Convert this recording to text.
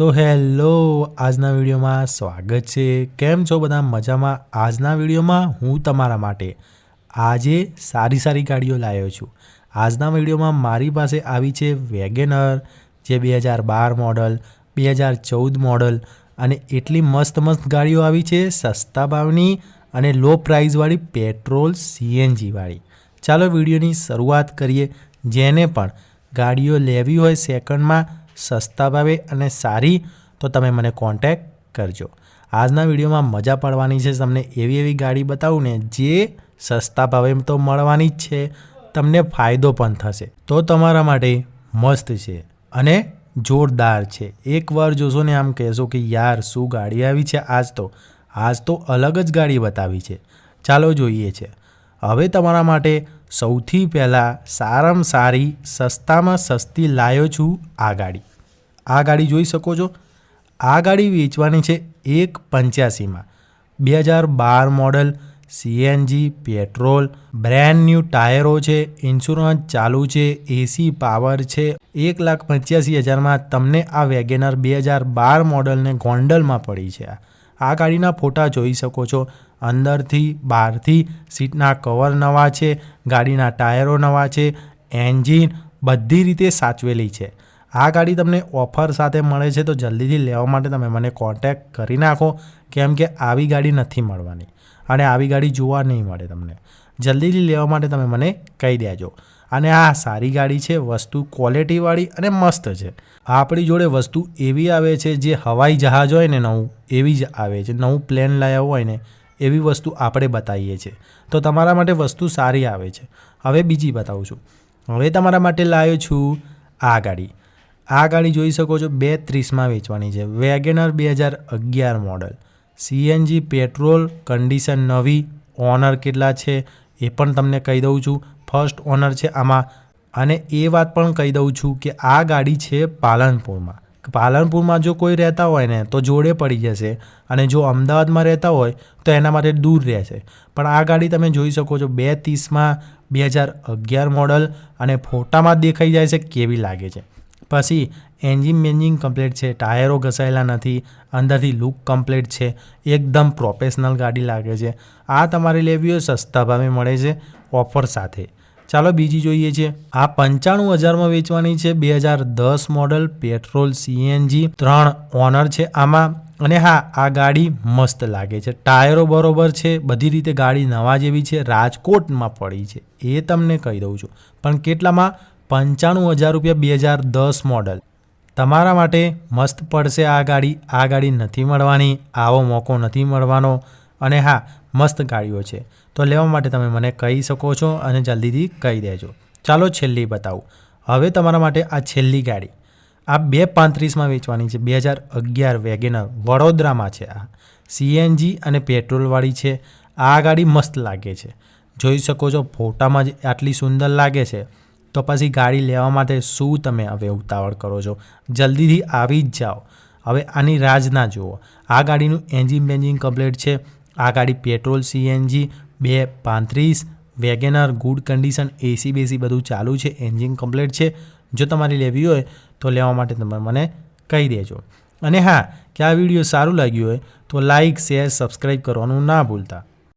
So hello, આજના વિડીયોમાં સ્વાગત છે. કેમ છો બધા? મજામાં? આજના વિડીયોમાં હું તમારા માટે આજે સારી સારી ગાડીઓ લાવ્યો છું. આજના વિડીયોમાં મારી પાસે આવી છે વેગેનર, જે બે હજાર બાર મોડલ, બે હજાર ચૌદ મોડલ અને એટલી મસ્ત મસ્ત ગાડીઓ આવી છે સસ્તા ભાવની અને લો પ્રાઇઝવાળી પેટ્રોલ સીએનજીવાળી ચાલો વિડીયોની શરૂઆત કરીએ. જેને પણ ગાડીઓ લેવી હોય સેકન્ડમાં સસ્તા ભાવે અને સારી, તો તમે મને કોન્ટેક કરજો. આજના વિડીયોમાં મજા પડવાની છે, તમને એવી એવી ગાડી બતાવું ને જે સસ્તા ભાવે તો મળવાની જ છે, તમને ફાયદો પણ થશે. તો તમારા માટે મસ્ત છે અને જોરદાર છે. એકવાર જોશો ને આમ કહેશો કે યાર, શું ગાડી આવી છે આજ તો? આજ તો અલગ જ ગાડી બતાવી છે. ચાલો જોઈએ છે. હવે તમારા માટે સૌથી પહેલાં સારામાં સારી, સસ્તામાં સસ્તી લાવ્યો છું આ ગાડી. આ ગાડી જોઈ શકો છો. આ ગાડી વેચવાની છે એક પંચ્યાસીમાં. બે હજાર બાર model CNG petrol, brand new ટાયરો છે, ઇન્સ્યોરન્સ ચાલુ છે એસી પાવર છે. એક લાખ પંચ્યાસી હજારમાં તમને આ વેગેનર બે હજાર બાર મોડલને ગોંડલમાં પડી છે આ. ગાડીના ફોટા જોઈ શકો છો. અંદરથી, બહારથી સીટના કવર નવા છે, ગાડીના ટાયરો નવા છે, એન્જિન બધી રીતે સાચવેલી છે. આ ગાડી તમને ઓફર સાથે મળે છે તો જલ્દીથી લેવા માટે તમે મને કોન્ટેક્ટ કરી નાખો, કેમ કે આવી ગાડી નથી મળવાની અને આવી ગાડી જોવા નહીં મળે તમને. જલ્દીથી લેવા માટે તમે મને કહી દેજો. અને આ સારી ગાડી છે, વસ્તુ ક્વોલિટીવાળી અને મસ્ત છે. આપણી જોડે વસ્તુ એવી આવે છે જે હવાઈ જહાજ હોય ને નવું, એવી જ આવે છે, નવું પ્લેન લાવ્યા હોય ને એવી વસ્તુ આપણે બતાવીએ છીએ. તો તમારા માટે વસ્તુ સારી આવે છે. હવે બીજી બતાવું છું. હવે તમારા માટે લાવ્યો છું આ ગાડી. આ ગાડી જોઈ શકો છો બે ત્રીસમાં વેચવાની છે. વેગેનર બે હજાર અગિયાર મોડલ. સીએનજી પેટ્રોલ કન્ડિશન નવી, ઓનર કેટલા છે એ પણ તમને કહી દઉં છું. ફર્સ્ટ ઓનર છે આમાં. અને એ વાત પણ કહી દઉં છું કે આ ગાડી છે પાલનપુરમાં. પાલનપુરમાં જો કોઈ રહેતા હોય ને, તો જોડે પડી જશે. અને જો અમદાવાદમાં રહેતા હોય, તો એના માટે દૂર રહેશે. પણ આ ગાડી તમે જોઈ શકો છો બે ત્રીસમાં બે હજાર અગિયાર મોડલ અને ફોટામાં દેખાઈ જાય છે કેવી લાગે છે. પછી એન્જિન મેન્જિન કમ્પ્લીટ છે, ટાયરો ઘસાયેલા નથી, અંદરથી લુક કમ્પ્લીટ છે, એકદમ પ્રોફેશનલ ગાડી લાગે છે. આ તમારે લેવી હોય સસ્તા ભાવે મળે છે ઓફર સાથે. ચાલો બીજી જોઈએ છે. આ પંચાણું હજારમાં વેચવાની છે બે હજાર દસ મોડલ પેટ્રોલ સીએનજી ત્રણ ઓનર છે આમાં. અને હા, આ ગાડી મસ્ત લાગે છે. ટાયરો બરોબર છે, બધી રીતે ગાડી નવા જેવી છે, રાજકોટમાં પડી છે, એ તમને કહી દઉં છું. પણ કેટલામાં? પંચાણું હજાર રૂપિયા બે હજાર દસ મોડલ તમારા માટે મસ્ત પડશે આ ગાડી. આ ગાડી નથી મળવાની, આવો મોકો નથી મળવાનો. અને હા, મસ્ત ગાડીઓ છે. તો લેવા માટે તમે મને કહી શકો છો અને જલ્દીથી કહી દેજો. ચાલો છેલ્લી બતાવું. હવે તમારા માટે આ છેલ્લી ગાડી. આ બે પાંત્રીસમાં વેચવાની છે. બે હજાર અગિયાર વેગેનર વડોદરામાં છે આ. સીએનજી અને પેટ્રોલવાળી છે. આ ગાડી મસ્ત લાગે છે. જોઈ શકો છો, ફોટામાં જ આટલી સુંદર લાગે છે. તો પછી ગાડી લેવા માટે શું તમે હવે ઉતાવળ કરો છો? જલ્દીથી આવી જ જાઓ. હવે આની રાજ ના જુઓ. આ ગાડીનું એન્જિન બેન્જિન કમ્પ્લીટ છે. આ ગાડી પેટ્રોલ, સીએનજી, બે પાંત્રીસ, વેગેનર, ગુડ કન્ડિશન એસી, બેસી બધું ચાલુ છે. એન્જિન કમ્પ્લીટ છે. જો તમારી લેવી હોય તો લેવા માટે તમે મને કહી દેજો. અને હા, કે આ વીડિયો સારું લાગ્યું હોય તો લાઇક શેર, સબસ્ક્રાઈબ કરવાનું ના ભૂલતા.